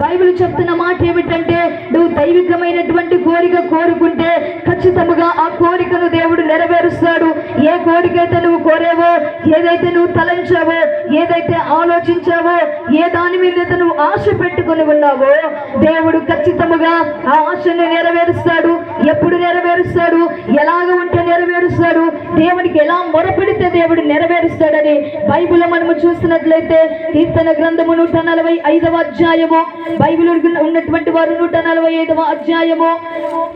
Bible చెప్తున్న మాట ఏమిటంటే నువ్వు దైవికమైనటువంటి కోరిక కోరుకుంటే ఖచ్చితంగా ఆ కోరికను దేవుడు నెరవేరుస్తాడు. ఏ కోరిక అయితే నువ్వు కోరేవో ఏదైతే నువ్వు తలంచావో ఏదైతే ఆలోచించావో ఏ దాని మీద అయితే నువ్వు ఆశ పెట్టుకుని ఉన్నావో దేవుడు ఖచ్చితంగా ఆ ఆశను నెరవేరుస్తాడు. ఎప్పుడు నెరవేరుస్తాడు? ఎలాగ ఉంటే నెరవేరుస్తాడు? దేవునికి ఎలా మొరపెడితే దేవుడు నెరవేరుస్తాడని బైబిల్ మనము చూస్తున్నట్లయితే కీర్తన గ్రంథము నూట నలభై ఐదవ అధ్యాయము బైబిల్ ఉన్నటువంటి వారు నూట నలభై ఐదవ అధ్యాయము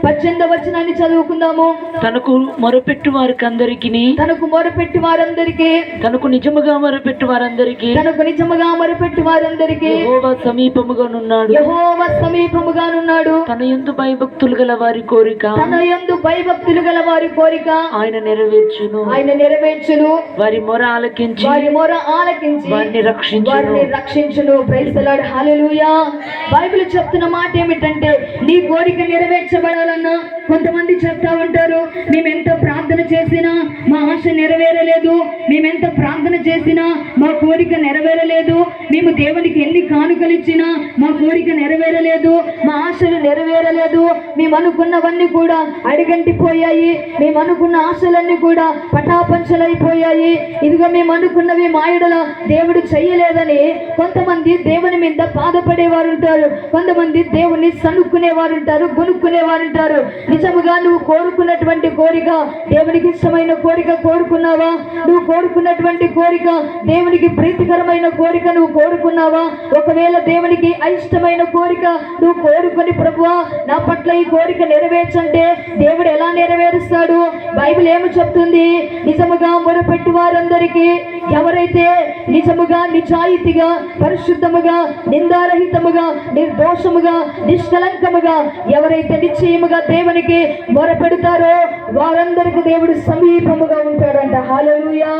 పద్దెనిమిదవ వచనాన్ని చదువుకుందాము. తనకు మొరపెట్టు వారికి అందరికి తనకు మొరపెట్టి వారందరికీ తనకు నిజముగా మొరపెట్టు వారందరికి తనకు నిజముగా మొరపెట్టి వారందరికీ యెహోవా సమీపముగానున్నాడు. యహోవ సమీపముగానున్నాడు. తన యందు భయభక్తులు గల వారి కోరిక తన యందు భయభక్తులు గల వారి కోరిక ఆయన నెరవేర్చును. ఆయన నెరవేర్చును. వారి మొర ఆలకించి వారి మొర ఆలకించి వారిని రక్షించును. వారిని రక్షించును. ప్రైస్తలాడు హల్లెలూయా బైబిల్ చెప్తున్న మాట ఏమిటంటే నీ కోరిక నెరవేర్చబడాలన్నా కొంతమంది చెప్తా ఉంటారు మేమెంత ప్రార్థన చేసినా మా ఆశ నెరవేరలేదు మేమెంత ప్రార్థన చేసినా మా కోరిక నెరవేరలేదు మేము దేవునికి ఎన్ని కానుకలు ఇచ్చినా మా కోరిక నెరవేరలేదు మా ఆశలు నెరవేరలేదు మేము అనుకున్నవన్నీ కూడా అడిగంటి పోయాయి మేము అనుకున్న ఆశలన్నీ కూడా పటాపంచలైపోయాయి. ఇదిగో మేము అనుకున్నవి మాయడల దేవుడు చెయ్యలేదని కొంతమంది దేవుని మీద బాధపడేవారు ఉంటారు కొంతమంది దేవుని సనుక్కునేవారు ఉంటారు కొనుక్కునేవారు ఉంటారు నిజముగా నువ్వు కోరుకున్నటువంటి కోరిక దేవునికి ఇష్టమైన కోరిక కోరుకున్నావా? నువ్వు కోరుకున్నటువంటి కోరిక దేవునికి ప్రీతికరమైన కోరిక నువ్వు కోరుకున్నావా? ఒకవేళ దేవునికి అయిష్టమైన కోరిక నువ్వు కోరుకొని ప్రభువా నా పట్ల ఈ కోరిక నెరవేర్చంటే దేవుడు ఎలా నెరవేరుస్తాడు? బైబిల్ ఏమి చెప్తుంది? నిజముగా మొరపెట్టి వారందరికీ ఎవరైతే నిజముగా నిజాయితీగా పరిశుద్ధముగా నిందారహితముగా నిర్దోషముగా నిష్కలంకముగా ఎవరైతే నిశ్చయముగా దేవునికి మొరపెడతారో వారందరికీ దేవుడు సమీపముగా ఉంటాడంట. హాలూయా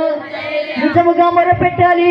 నిజముగా మొరపెట్టాలి.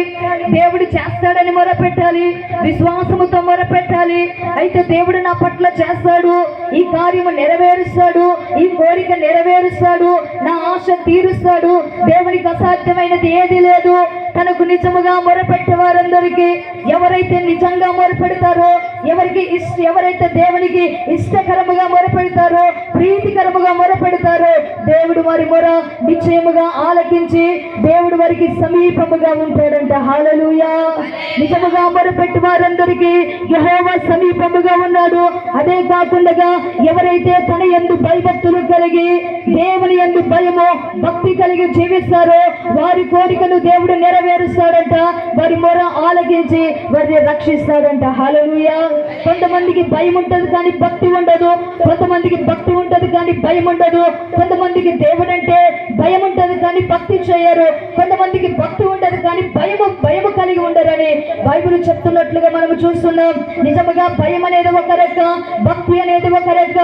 దేవుడు చేస్తాడని మొరపెట్టాలి. విశ్వాసముతో మొరపెట్టాలి. అయితే దేవుడు నా పట్ల చేస్తాడు. ఈ కార్యము నెరవేరుస్తాడు. ఈ కోరిక నెరవేరుస్తాడు. నా ఆశ తీరుస్తాడు. దేవునికి అసాధ్యమైనది ఏది లేదు. తనకు నిజముగా మొరపెట్టే వారందరికీ ఎవరైతే నిజంగా మొరపెడతారో ఎవరికి ఇష్ట ఎవరైతే దేవునికి ఇష్టకరముగా మొరపెడతారో ప్రీతికరముగా మొరపెడతారో దేవుడు వారి మొర నిశ్చయముగా ఆలకించి దేవుడు వారికి సమీపముగా ఉంటాడంట. హాలలుయా నిజముగా మొరపెట్టి వారందరికీ యెహోవా సమీపముగా ఉన్నాడు. అదే కాకుండా ఎవరైతే తన ఎందు భయభక్తులు కలిగి దేవుని ఎందు భయము భక్తి కలిగి జీవిస్తారో వారి కోరికను దేవుడు నెరవేరుస్తాడంట. వారి మొర ఆలకించి వారిని రక్షిస్తాడంట. హాలలుయా కొంతమందికి భయం ఉంటది కానీ భక్తి ఉండదు. కొంతమందికి భక్తి ఉంటది కానీ భయం ఉండదు. కొంతమందికి దేవుడు అంటే భయం ఉంటది కానీ భక్తి చేయరు. కొంతమందికి భక్తి ఉండదు కానీ భయము భయము కలిగి ఉండరని బైబిల్ చెప్తున్నట్లుగా మనం చూస్తున్నాం. నిజముగా భయం అనేది ఒక రెక్క భక్తి అనేది ఒక రెక్క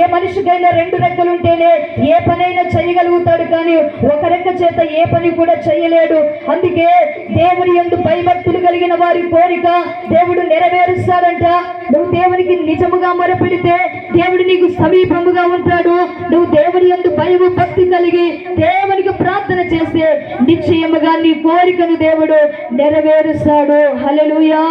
ఏ మనిషికైనా రెండు రెక్కలు ఉంటేనే ఏ పనైనా చేయగలుగుతాడు కానీ ఒక రెక్క చేత ఏ పని కూడా చేయలేడు. అందుకే దేవుని ఎందు భయభక్తులు కలిగిన వారి కోరిక దేవుడు నెరవేరుస్తాడంట నువ్వు దేవునికి నిజముగా మొరపెడితే దేవుడు నీకు సమీపముగా ఉంటాడు. నువ్వు దేవుని ఎందు భయము భక్తి కలిగి దేవునికి ప్రార్థన చేస్తే నిశ్చయముగా నీ కోరికను దేవుడు నెరవేరుస్తాడు. హలలుయా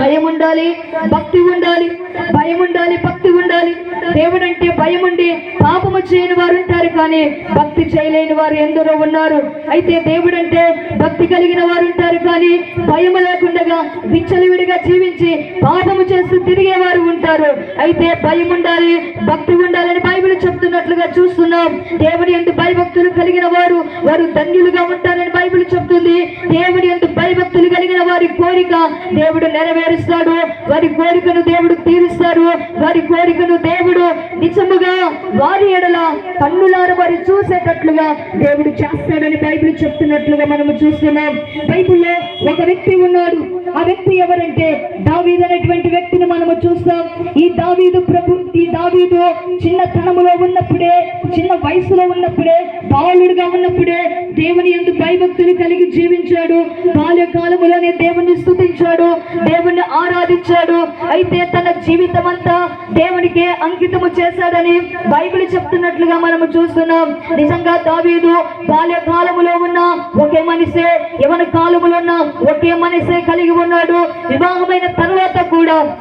భయం ఉండాలి భక్తి ఉండాలి భయం ఉండాలి భక్తి ఉండాలి. దేవుడు అంటే భయం ఉండి పాపము చేయని వారు ఉంటారు కానీ భక్తి చేయలేని వారు ఎందరో ఉన్నారు. అయితే దేవుడు అంటే భక్తి కలిగిన వారు ఉంటారు కానీ భయం లేకుండా విచ్చలవిడిగా జీవించి పాపము చేస్తూ తిరిగేవారు ఉంటారు. అయితే భయం ఉండాలి భక్తి ఉండాలని బైబిల్ చెప్తున్నట్లుగా చూస్తున్నాం. దేవుని ఎందు భయభక్తులు కలిగిన వారు వారు ధన్యులుగా ఉంటారని బైబిల్ చెప్తుంది. దేవుడి ఎందు భయభక్తులు కలిగిన వారి కోరిక దేవుడు నెరవేరుస్తాడు. వారి కోరికను దేవుడు తీరుస్తాడు. వారి కోరికను దేవుడు నిజముగా వారి ఎడల కన్నులారు వారి చూసేటట్లుగా దేవుడు చేస్తాడని బైబిల్ చెప్తున్నట్లుగా మనము చూస్తున్నాం. బైబిల్లో ఒక వ్యక్తి ఉన్నాడు. ఆ వ్యక్తి ఎవరంటే దావీదు అనేటువంటి వ్యక్తిని మనము చూస్తాం. ఈ దావీదు ప్రభు ఈ దావీదు చిన్నతనములో ఉన్నప్పుడే చిన్న వయసులో ఉన్నప్పుడే బాలుడుగా ఉన్నప్పుడే దేవుని ఎందు భయభక్తులు కలిగి జీవించాడు. బాల్యకాలములోనే దేవుని స్థుతించాడు దేవుణ్ణి ఆరాధించాడు. అయితే తన జీవితం అంతా దేవునికే అంకితము చేశాడని బైబిల్ చెప్తున్నట్లుగా మనము చూస్తున్నాం. నిజంగా దావీదు బాల్యకాలములో ఉన్న ఒకే మనిషే యవన కాలములో ఉన్న ఒకే మనిషే కలిగి ఉన్నాడు. వివాహమైన తర్వాత కూడా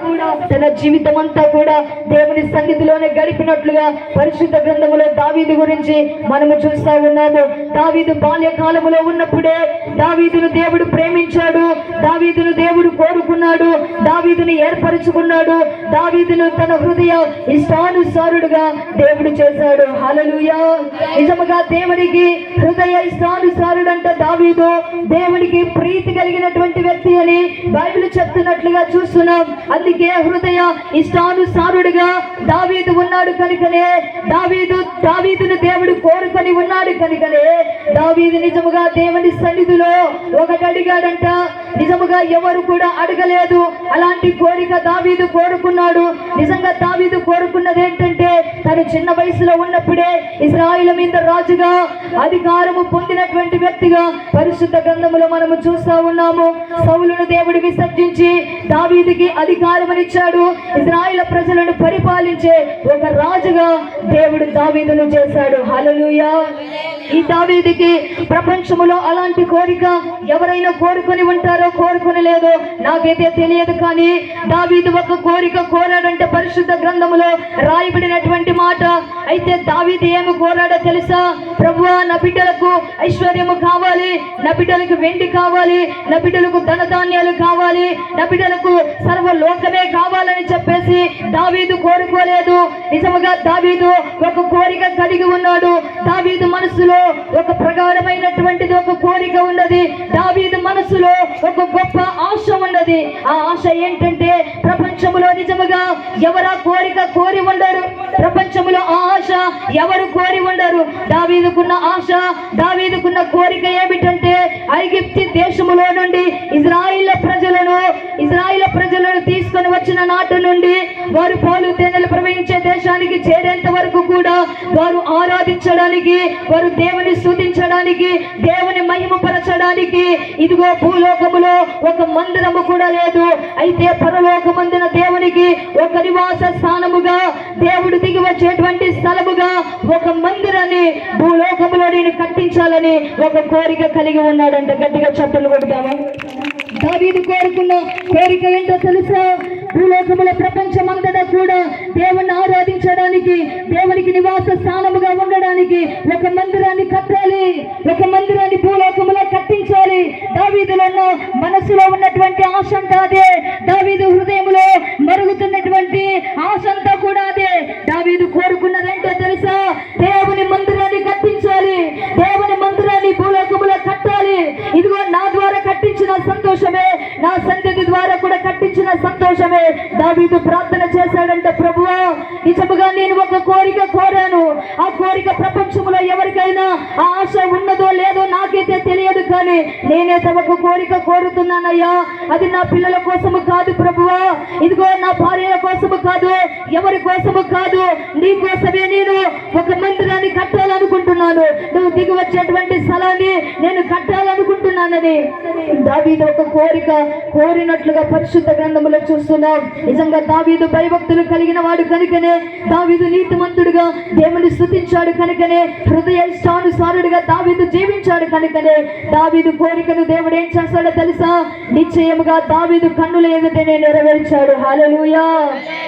తన జీవితం అంతా కూడా దేవుని సన్నిధిలోనే గడిపినట్లుగా పరిశుద్ధ గ్రంథములో దావీదు గురించి మనము చూస్తా ఉన్నాము. దావీదు బాల్యకాలములో ఉన్నప్పుడే దావీదును దేవుడు ప్రేమించాడు. దావీదును దేవుడు కోరుకున్నాడు. దావీదుని ఏర్పరచుకున్నాడు. దావీదును తన హృదయ ఇష్టానుసారుడుగా దేవుడు చేశాడు. హలలుయా నిజముగా దేవునికి హృదయ ఇష్టానుసారుడంట దావీదు. దేవునికి ప్రీతి కలిగినటువంటి వ్యక్తి అని బైబిల్ చెప్తున్నట్లుగా చూస్తున్నాం. అందుకే హృదయ ఇష్టానుసారుడుగా దావీదు ఉన్నాడు కనుకనే దావీదు దావీదును దేవుడు కోరుకొని ఉన్నాడు కనుకనే దావీదు నిజముగా దేవుని సన్నిధిలో ఒకటి అడిగాడంట నిజముగా ఎవరు కూడా అడగలేదు. అలాంటి కోరిక దావీదు కోరుకున్నాడు. నిజంగా దావీదు కోరుకున్నది ఏంటంటే తను చిన్న వయసులో ఉన్నప్పుడే ఇస్రాయిల్ మీద రాజుగా అధికారము పొందినటువంటి వ్యక్తిగా పరిశుద్ధ గ్రంథములో మనము చూస్తా ఉన్నాము. సౌలును దేవుడు విసర్జించి దావీదుకి అధికారమునిచ్చాడు. ఇజ్రాయిల ప్రజలను పరిపాలించే ఒక రాజుగా దేవుడు దావీదును చేశాడు. హలలుయా ఈ దావీదుకి ప్రపంచములో అలాంటి కోరిక ఎవరైనా కోరుకొని ఉంటారో కోరుకొని లేదో నాకైతే తెలియదు కానీ దావీదు ఒక కోరిక కోరాడంటే పరిశుద్ధ గ్రంథములో రాయబడినటువంటి మాట. అయితే దావీది ఏమి కోరాడో తెలుసా? ప్రభు నా బిడ్డలకు ఐశ్వర్యము కావాలి నా బిడ్డలకు వెండి కావాలి నా బిడ్డలకు ధనధాన్యాలు కావాలి నా బిడ్డలకు సర్వలోకమే కావాలని చెప్పేసి దావీదు కోరుకోలేదు. నిజముగా దావీదు ఒక కోరిక కలిగి ఉన్నాడు. దావీదు మనసులో ఒక ప్రగాఢమైనటువంటిది ఒక కోరిక ఉన్నది. దావీదు మనసులో ఒక గొప్ప ఆశ ఉన్నది. ఆ ఆశ ఏంటంటే ప్రపంచములో నిజముగా ఎవరా కోరిక కోరి ఉండరు. ప్రపంచములో ఆ ఆశ ఎవరు కోరి ఉండరు. దావీదుకున్న ఆశ దావీదుకున్న కోరిక ఏమిటంటే ఐగిప్తి దేశములో నుండి ఇజ్రాయిల్ ప్రజలను ఇజ్రాయిల్ ప్రజలను తీసుకొని వచ్చిన నాటి నుండి వారు పాలు తేనెలు దేశానికి చేరేంత వరకు కూడా వారు ఆరాధించడానికి వారు దేవుని స్థుతించడానికి దేవుని మహిమపరచడానికి ఇదిగో భూలోకములో ఒక మందిరము కూడా లేదు. అయితే పరలోకమందిన దేవునికి ఒక నివాస స్థానముగా దేవుడు దిగి వచ్చేటువంటి స్థలముగా ఒక మందిరాన్ని భూలోకములో నేను కట్టించాలని ఒక కోరిక కలిగి ఉన్నాడంట. గట్టిగా చట్టలు కొడతాము దావీదు కోరుకున్న కోరిక ఏంటో తెలుసా? భూలోకముల ప్రపంచమంతటా కూడా దేవుణ్ణి ఆరాధించడానికి దేవునికి నివాస స్థానముగా ఉండడానికి ఒక మందిరాన్ని కట్టాలి. ఒక మందిరాన్ని భూలోకముల ఒక కోరిక కోరాను. ఆ కోరిక ప్రపంచంలో ఎవరికైనా ఆ ఆశ ఉన్నదో లేదో నాకైతే తెలియదు కానీ నేనైతే ఒక కోరిక కోరుతున్నానయ్యా. అది నా పిల్లల కోసము కాదు ప్రభువా. ఇదిగో నా భార్యల కోసము కాదు ఎవరి కోసము కాదు. నీ కోసమే నేను ఒక మందిరాన్ని కట్టాలనుకుంటున్నాను. నువ్వు దిగి వచ్చేటువంటి స్థలాన్ని నేను కట్టాలనుకుంటున్నానని. దావీదు ఒక కోరిక కోరినట్లుగా పరిశుద్ధ గ్రంథములో చూస్తున్నాం. నిజంగా దావీదు భయభక్తులు కలిగిన వాడు కనుకనే దావీదు నీతిమంతుడుగా దేవుని స్తుతించాడు కనుకనే హృదయ ఇష్టానుసారుడుగా దావీదు జీవించాడు కనుకనే. దావీదు కోరికను దేవుడు ఏం చేస్తాడో తెలుసా? నిశ్చయముగా దావీదు కన్నుల ఎదుటనే నెరవేర్చాడు. హల్లెలూయా.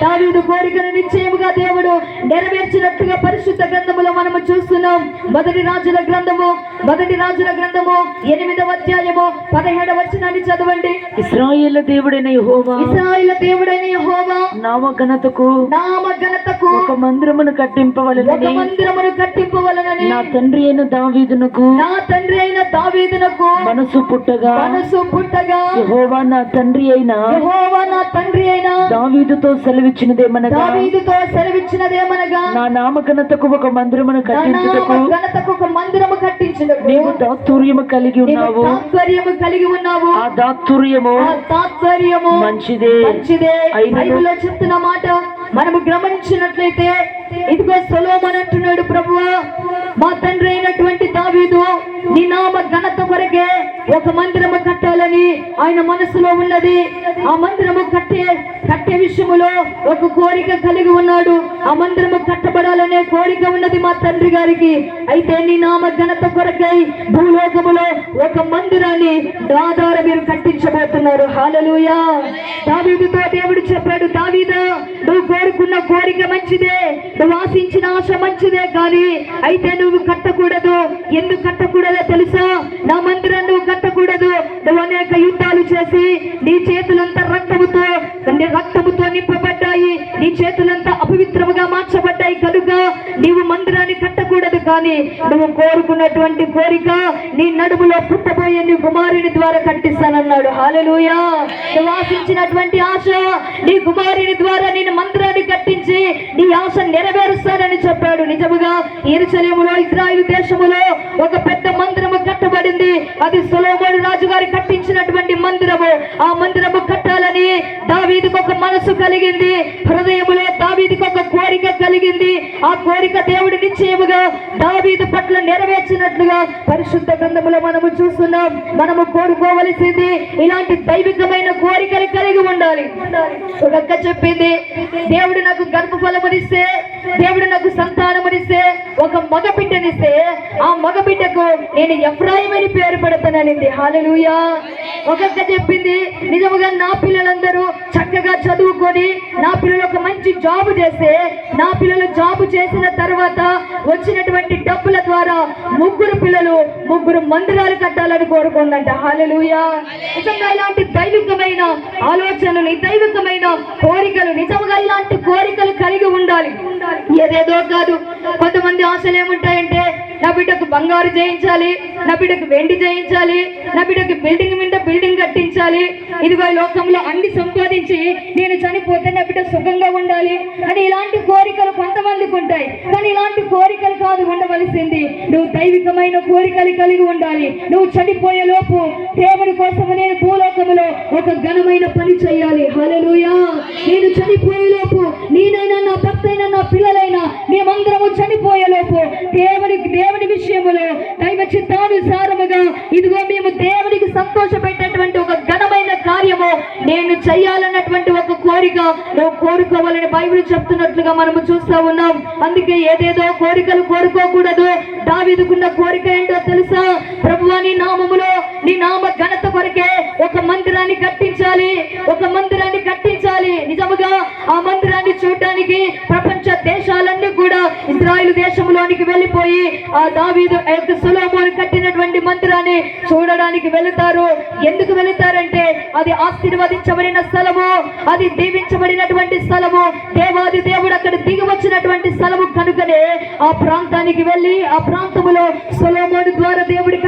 దావీదు కోరికను నిశ్చయముగా దేవుడు నెరవేర్చినట్టుగా పరిశుద్ధ గ్రంథములో మనము చూస్తున్నాం. మొదటి రాజుల గ్రంథము మొదటి రాజుల గ్రంథము ఎనిమిదవ అధ్యాయము పదిహేడవ వచనాన్ని చదవండి. ఇస్రాయేల్ దేవుడైన యెహోవా ఇస్రాయేల్ దేవుడైన యెహోవా నామ ఘనతకు నామ ఘనతకు ఒక మందిరమును ఒక కట్టింపవలనని మందిరమును కట్టింపవలనని నా తండ్రి అయిన దావీదునకు నా తండ్రి అయిన దావీదునకు మనసు పుట్టగా మనసు పుట్టగా యెహోవా నా తండ్రి అయిన యెహోవా నా తండ్రి అయిన దావీదుతో సెలవిచ్చినదేమనగా దావీదుతో సెలవిచ్చినదేమనగా నా నామ ఘనతకు ఒక మందిరమును కట్టించుటకు ఘనతకు ఒక మందిరము కట్టించినకు నీవు దాతుర్యము కలిగి నీవు ఉన్నావు. తాత్పర్యము కలిగి ఉన్నావు. ఆ దాతుర్యము ఆ తాత్పర్యము మంచిదే. మంచిదే. బైబిల్లో చెప్తున్న మాట మనము గమనించినట్లయితే ఇదిగో సొలోమన్ అంటున్నాడు ప్రభు మా తండ్రి అయినటువంటి దావీదు నీ నామ ఘనత కొరకే ఒక మందిరము కట్టాలని ఆయన మనసులో ఉన్నది. ఆ మందిరము కట్టే కట్టే విషయములో ఒక కోరిక కలిగి ఉన్నాడు. ఆ మందిరము కట్టబడాలనే కోరిక ఉన్నది మా తండ్రి గారికి. అయితే నీ నామ ఘనత కొరకై భూలోకములో ఒక మందిరాన్ని నా ద్వారా మీరు కట్టించబోతున్నారు. హాలలుయా దావీదుతో దేవుడు చెప్పాడు దావీదా నువ్వు కోరుకున్న కోరిక మంచిదే. నువ్వు ఆశించిన ఆశ మంచిదే కానీ అయితే నువ్వు కట్టకూడదు. ఎందుకు కట్టకూడదో తెలుసా? నా మందిరం నువ్వు కట్టకూడదు. నువ్వు అనేక యుద్ధాలు చేసి నీ చేతులంతా రక్తముతో రక్తముతో నింపబడ్డాయి. నీ చేతులంతా అపవిత్రముగా మార్చబడ్డాయి కనుక నీవు మందిరాన్ని కట్టకూడదు కానీ నువ్వు కోరుకున్నటువంటి కోరిక నీ నడుములో పుట్టబోయే నీ కుమారుని ద్వారా కట్టిస్తానన్నాడు. హాలలుయా నువ్వు ఆశించినటువంటి ఆశ నీ కుమారుని ద్వారా నేను మందిరాన్ని కట్టించి నీ ఆశ నెరవేరుస్తానని చెప్పాడు. నిజముగా ఎరుసలేములో ఇజ్రాయిల్ దేశములో ఒక పెద్ద మందిరము కట్టబడింది. అది సులోమోడు రాజు గారి కట్టించినటువంటి మందిరము. ఆ మందిరము కట్టాలని దావీదికి ఒక మనసు కలిగింది. హృదయములో దావీదికి ఒక కోరిక కలిగింది. ఆ కోరిక దేవుడి నిశ్చయముగా దావీదు పట్ల నెరవేర్చినట్లుగా పరిశుద్ధ గ్రంథములో మనము చూస్తున్నాం. మనము కోరుకోవలసింది ఇలాంటి దైవికమైన కోరికలు కలిగి ఉండాలి. ఒక అక్క చెప్పింది దేవుడు నాకు గర్భఫలమునిస్తే దేవుడు నాకు సంతానమునిస్తే ఒక మగ బిడ్డనిస్తే ఆ మగ బిడ్డకు నేను ఎఫ్రాయిమని పేరు పెడతాననింది. హాలలుయా ఒక్కొక్క చెప్పింది నిజముగా నా పిల్లలందరూ చక్కగా చదువుకొని నా పిల్లలు ఒక మంచి జాబ్ చేస్తే నా పిల్లలు జాబ్ చేసిన తర్వాత వచ్చినటువంటి డబ్బుల ద్వారా ముగ్గురు పిల్లలు ముగ్గురు మందిరాలు కట్టాలని కోరుకుందంట. హాలలుయా నిజంగా ఇలాంటి దైవికమైన ఆలోచనలు దైవికమైన కోరికలు నిజంగా ఇలాంటి కోరికలు కలిగి ఉండాలి. ఏదేదో కాదు. కొంతమంది ఆశలు ఏముంటాయంటే నా బిడ్డకు బంగారు చేయించాలి నా బిడ్డకు వెండి చేయించాలి నా బిడ్డకు బిల్డింగ్ మీద ఇదిగో లోకంలో అన్ని సంపాదించి నేను చనిపోతే నా బిడ్డ సుఖంగా ఉండాలి. అని ఇలాంటి కోరికలు కొంతమందికి ఉంటాయి. కానీ ఇలాంటి కోరికలు కాదు ఉండవలసింది. నువ్వు దైవికమైన కోరికలు కలిగి ఉండాలి. నువ్వు చనిపోయే లోపు దేవుడి కోసం నేను భూలోకములో ఒక ఘనమైన పని చేయాలి. హల్లెలూయా. నేను చనిపోయే లోపు నేనైనా నా భర్త అయినా నా పిల్లలైనా మేమందరము చనిపోయే లోపు దేవుడికి దేవుడి విషయములో దైవ చిత్తానుసారముగా ఇదిగో మేము దేవుడికి సంతోష కార్యము నేను చెయ్యాలన్నటువంటి ఒక కోరిక నువ్వు కోరుకోవాలని బైబిల్ చెప్తున్నట్లుగా మనము చూస్తా ఉన్నాం. అందుకే ఏదేదో కోరికలు కోరుకోకూడదు. దావిదుకున్న కోరిక ఏంటో తెలుసా? ప్రభువా నీ నామములో నీ నామ ఘనత కొరకే ఒక మందిరాన్ని కట్టించాలి. ఒక మందిరాన్ని కట్టించాలి. నిజముగా ఆ మందిరాన్ని చూడడానికి ప్రపంచ దేశ ఇజ్రాయిల్ దేశంలోనికి వెళ్ళిపోయి ఆ దావీదు యొక్క సులోమోని కట్టినటువంటి మందిరాన్ని చూడడానికి వెళుతారు. ఎందుకు వెళుతారంటే అది ఆశీర్వదించబడిన స్థలము అది దీవించబడినటువంటి స్థలము దేవాది దేవుడు అక్కడ దిగి వచ్చినటువంటి స్థలము కనుకనే ఆ ప్రాంతానికి వెళ్ళి ఆ ప్రాంతములో సులోమోని ద్వారా దేవుడి